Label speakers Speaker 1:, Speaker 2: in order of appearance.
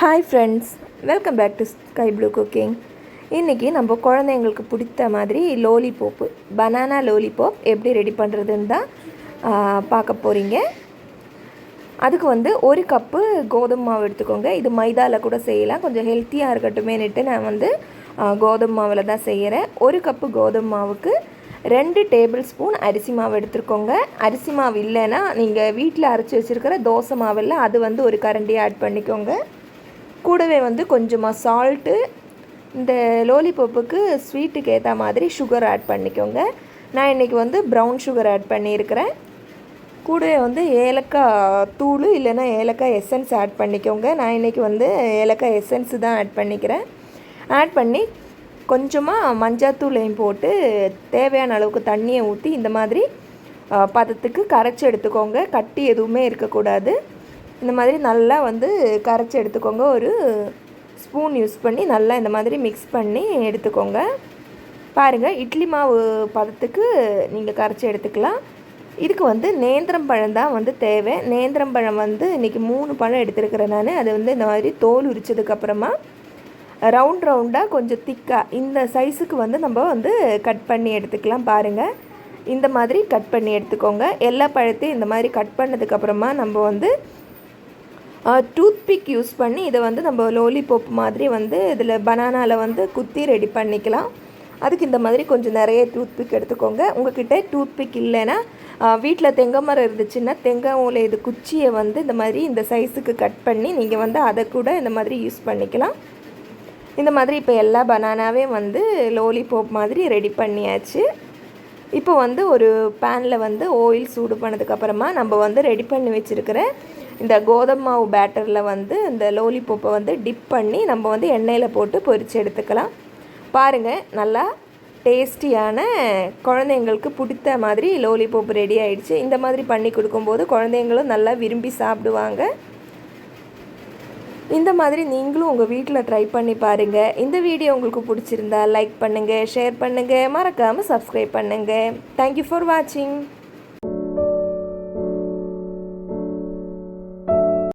Speaker 1: Hi friends welcome back to sky blue cooking இன்றைக்கி நம்ம குழந்தைங்களுக்கு பிடித்த மாதிரி லோலிபோப்பு பனானா லோலிபோப் எப்படி ரெடி பண்ணுறதுன்னு தான் பார்க்க போகிறீங்க அதுக்கு வந்து ஒரு கப்பு கோதுமை மாவு எடுத்துக்கோங்க. இது மைதாவில் கூட செய்யலாம். கொஞ்சம் ஹெல்த்தியாக இருக்கட்டுமேனுட்டு நான் வந்து கோதுமை மாவில் தான் செய்கிறேன் ஒரு கப்பு கோதுமை மாவுக்கு ரெண்டு டேபிள் ஸ்பூன் அரிசி மாவு எடுத்துருக்கோங்க அரிசி மாவு இல்லைன்னா நீங்கள் வீட்டில் அரைச்சி வச்சுருக்கிற தோசை மாவில் அது வந்து ஒரு கரண்டி ஆட் பண்ணிக்கோங்க. கூடவே வந்து கொஞ்சமாக சால்ட்டு இந்த லோலிபப்புக்கு ஸ்வீட்டுக்கு ஏற்ற மாதிரி சுகர் ஆட் பண்ணிக்கோங்க. நான் இன்றைக்கி வந்து ப்ரௌன் சுகர் ஆட் பண்ணியிருக்கிறேன். கூடவே வந்து ஏலக்காய் தூள் இல்லைன்னா ஏலக்காய் எசன்ஸ் ஆட் பண்ணிக்கோங்க. நான் இன்றைக்கி வந்து ஏலக்காய் எசன்ஸ் தான் ஆட் பண்ணிக்கிறேன். ஆட் பண்ணி கொஞ்சமாக மஞ்சாத்தூளையும் போட்டு தேவையான அளவுக்கு தண்ணியை ஊற்றி இந்த மாதிரி பதத்துக்கு கரைச்சி எடுத்துக்கோங்க. கட்டி எதுவுமே இருக்கக்கூடாது. இந்த மாதிரி நல்லா வந்து கரைச்சி எடுத்துக்கோங்க. ஒரு ஸ்பூன் யூஸ் பண்ணி நல்லா இந்த மாதிரி மிக்ஸ் பண்ணி எடுத்துக்கோங்க. பாருங்கள் இட்லி மாவு பதத்துக்கு நீங்கள் கரைச்சி எடுத்துக்கலாம். இதுக்கு வந்து நேந்திரம் பழம் தான் வந்து தேவை. நேந்திரம் பழம் வந்து இன்றைக்கி மூணு பழம் எடுத்துருக்கிறேன் நான். அது வந்து இந்த மாதிரி தோல் உரிச்சதுக்கப்புறமா ரவுண்ட் ரவுண்டாக கொஞ்சம் திக்காக இந்த சைஸுக்கு வந்து நம்ம வந்து கட் பண்ணி எடுத்துக்கலாம் பாருங்கள் இந்த மாதிரி கட் பண்ணி எடுத்துக்கோங்க. எல்லா பழத்தையும் இந்த மாதிரி கட் பண்ணதுக்கப்புறமா நம்ம வந்து டூத்பிக் யூஸ் பண்ணி இதை வந்து நம்ம லோலிபோப் மாதிரி வந்து இதில் பனானாவில் வந்து குத்தி ரெடி பண்ணிக்கலாம். அதுக்கு இந்த மாதிரி கொஞ்சம் நிறைய டூத்பிக் எடுத்துக்கோங்க. உங்ககிட்ட டூத்பிக் இல்லைன்னா வீட்டில் தெங்கை மரம் இருந்துச்சுன்னா தெங்காய் ஓலை இது குச்சியை வந்து இந்த மாதிரி இந்த சைஸுக்கு கட் பண்ணி நீங்கள் வந்து அதை கூட இந்த மாதிரி யூஸ் பண்ணிக்கலாம். இந்த மாதிரி இப்போ எல்லா பனானாவே வந்து லோலிபோப் மாதிரி ரெடி பண்ணியாச்சு. இப்போ வந்து ஒரு பேனில் வந்து ஆயில் சூடு பண்ணதுக்கப்புறமா நம்ம வந்து ரெடி பண்ணி வச்சுருக்கிற இந்த கோதுமை மாவு பேட்டரில் வந்து இந்த லோலிபோப்பை வந்து டிப் பண்ணி நம்ம வந்து எண்ணெயில் போட்டு பொரித்து எடுத்துக்கலாம். பாருங்கள் நல்லா டேஸ்டியான குழந்தைங்களுக்கு பிடித்த மாதிரி லோலிபாப் ரெடி ஆயிடுச்சு. இந்த மாதிரி பண்ணி கொடுக்கும்போது குழந்தைங்களும் நல்லா விரும்பி சாப்பிடுவாங்க. இந்த மாதிரி நீங்களும் உங்கள் வீட்டில் ட்ரை பண்ணி பாருங்கள் இந்த வீடியோ உங்களுக்கு பிடிச்சிருந்தா லைக் பண்ணுங்கள் ஷேர் பண்ணுங்கள் மறக்காமல் சப்ஸ்கிரைப் பண்ணுங்கள் தேங்க்யூ ஃபார் வாட்சிங்